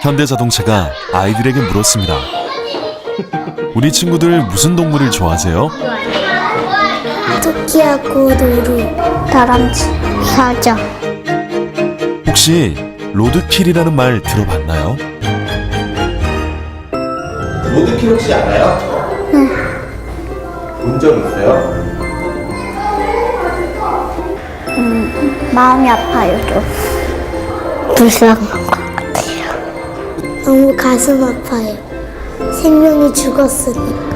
현대자동차가 아이들에게 물었습니다. 우리 친구들 무슨 동물을 좋아하세요? 토끼하고 노루, 다람쥐, 사자. 혹시 로드킬이라는 말 들어봤나요? 로드킬 혹시 알아요? 응. 본적 있어요? 마음이 아파요, 좀. 불쌍한 것 같아요. 너무 가슴 아파요. 생명이 죽었으니까.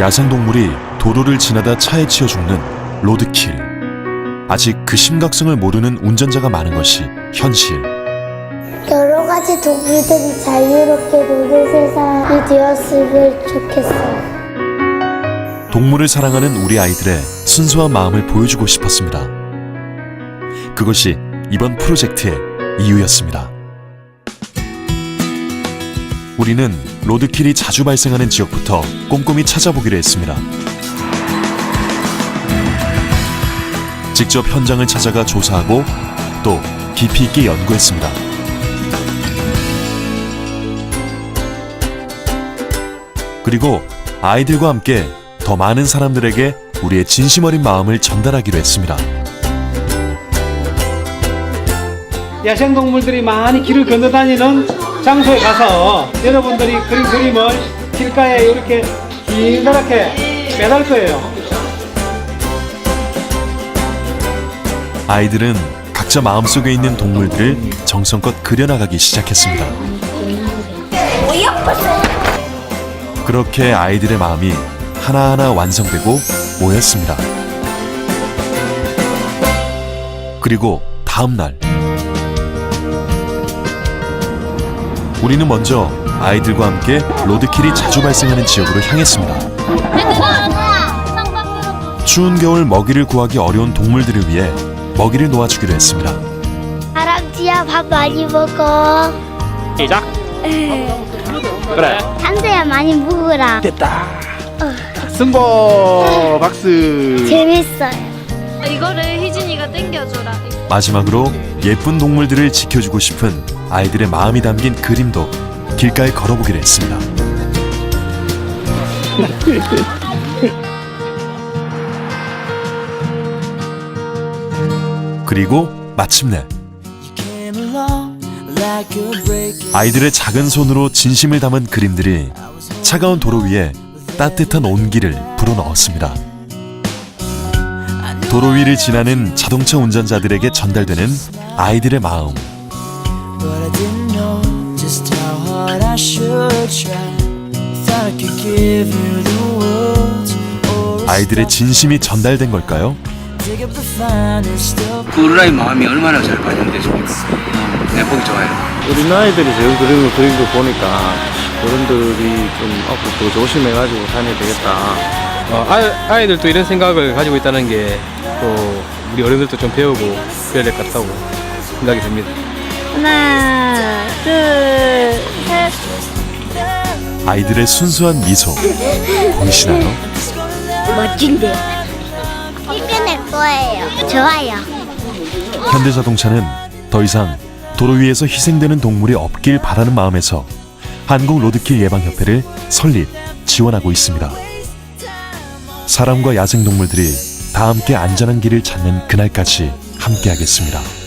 야생동물이 도로를 지나다 차에 치여 죽는 로드킬. 아직 그 심각성을 모르는 운전자가 많은 것이 현실. 여러 가지 동물들이 자유롭게 노는 세상이 되었으면 좋겠어요. 동물을 사랑하는 우리 아이들의 순수한 마음을 보여주고 싶었습니다. 그것이 이번 프로젝트의 이유였습니다. 우리는 로드킬이 자주 발생하는 지역부터 꼼꼼히 찾아보기로 했습니다. 직접 현장을 찾아가 조사하고 또 깊이 있게 연구했습니다. 그리고 아이들과 함께 더 많은 사람들에게 우리의 진심 어린 마음을 전달하기로 했습니다. 야생동물들이 많이 길을 건너다니는 장소에 가서 여러분들이 그린 그림을 길가에 이렇게 길다랗게 매달 거예요. 아이들은 각자 마음속에 있는 동물들을 정성껏 그려나가기 시작했습니다. 그렇게 아이들의 마음이 하나하나 완성되고 모였습니다. 그리고 다음 날 우리는 먼저 아이들과 함께 로드킬이 자주 발생하는 지역으로 향했습니다. 추운 겨울 먹이를 구하기 어려운 동물들을 위해 먹이를 놓아주기로 했습니다. 다람쥐야, 밥 많이 먹어. 시작. 그래. 산새야, 많이 먹으라. 됐다. 승보 박수. 재밌어요. 이거를 희진이가 땡겨줘라. 마지막으로 예쁜 동물들을 지켜주고 싶은 아이들의 마음이 담긴 그림도 길가에 걸어보기로 했습니다. 그리고 마침내 아이들의 작은 손으로 진심을 담은 그림들이 차가운 도로 위에 따뜻한 온기를 불어넣었습니다. 도로 위를 지나는 자동차 운전자들에게 전달되는 아이들의 마음. 아이들의 진심이 전달된 걸까요? 그루라의 마음이 얼마나 잘 반영됐습니까? 어, 네, 보기 좋아요. 우리 아이들이 지금 그림을 그린 거 보니까 어른들이 좀 앞으로 더 조심해가지고 다녀야 되겠다. 어, 아이, 아이들도 이런 생각을 가지고 있다는 게 또 우리 어른들도 좀 배우고 그래야 될 것 같다고 생각이 듭니다. 하나, 둘, 셋. 아이들의 순수한 미소 보이시나요? 멋진데. 내 거예요. 좋아요. 현대자동차는 더 이상 도로 위에서 희생되는 동물이 없길 바라는 마음에서 한국 로드킬 예방협회를 설립 지원하고 있습니다. 사람과 야생동물들이 다 함께 안전한 길을 찾는 그날까지 함께하겠습니다.